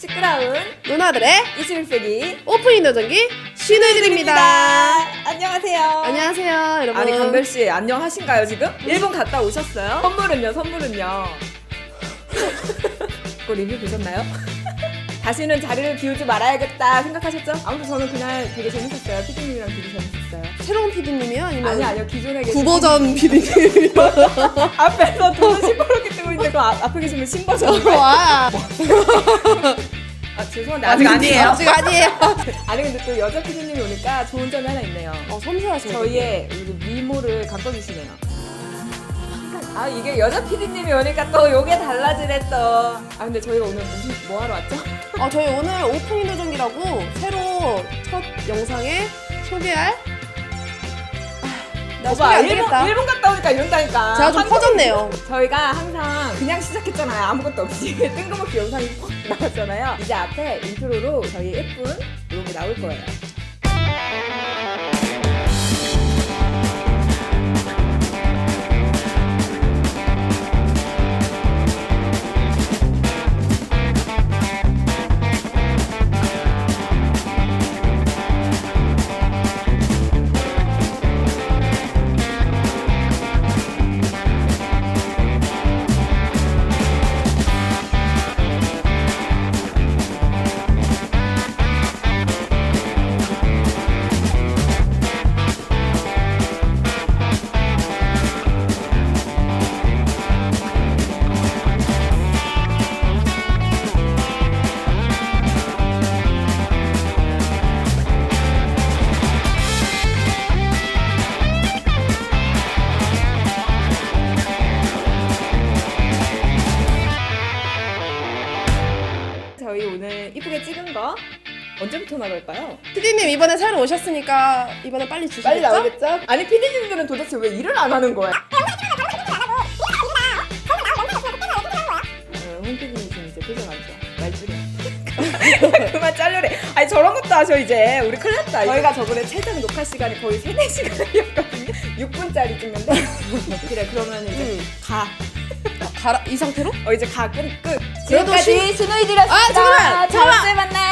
시끄러운 누나들의 21세기 오프닝 도전기 신우이들입니다. 안녕하세요. 안녕하세요, 여러분. 아니 강별 씨 안녕하신가요 지금? 일본 갔다 오셨어요? 선물은요? 선물은요? 그거 리뷰 보셨나요? 다시는 자리를 비우지 말아야겠다 생각하셨죠? 아무튼 저는 그날 되게 재밌었어요. 피디님이랑 되게 재밌었어요. 새로운 PD님이요? 아니면 아니 아니요 기존에 계신 구버전 PD님이요? 앞에서 돈을 시퍼렇게 뜨고 있는데 그 앞- 앞에 계시면 신버전 와. 아 죄송한데 아직 아니에요. 아직 아니에요. 아니 근데 또 여자 피디님이 오니까 좋은 점이 하나 있네요. 어, 섬세하시네. 저희의 이 미모를 감춰주시네요. 아 이게 여자 PD님이 오니까 또 요게 달라지네 또. 아 근데 저희가 오늘 무슨 뭐 하러 왔죠? 어, 저희 오늘 오프닝 도전기라고 새로 첫 영상에 소개할 나안 되겠다. 일본, 일본 갔다 오니까 이런다니까. 제가 좀 한국- 퍼졌네요. 저희가 항상 그냥 시작했잖아요. 아무것도 없이 뜬금없이 영상이 확 나왔잖아요. 이제 앞에 인트로로 저희 예쁜 게 나올 거예요. 오늘 이쁘게 찍은 거 언제부터 나갈까요? PD님 이번에 새로 오셨으니까 이번에 빨리 주시겠죠? 빨리 나오겠죠? 아니 피디님들은 도대체 왜 일을 안 하는 거야? 어, 홍 PD님 지금 이제 표정 안 좋아. 말줄이야. 그만 잘려래. 아니 저런 것도 하셔 이제. 우리 큰일 났다. 저희가 저번에 최장 녹화 시간이 거의 3, 4시간이었거든요. 6분짜리 찍는데. 그래 그러면 이제 음. 가. 가라, 이 상태로? 어 이제 가 끝. 끝. 그래도 지금까지 스노이들이었습니다. 아, 잠깐만, 다음. 주에 만나요.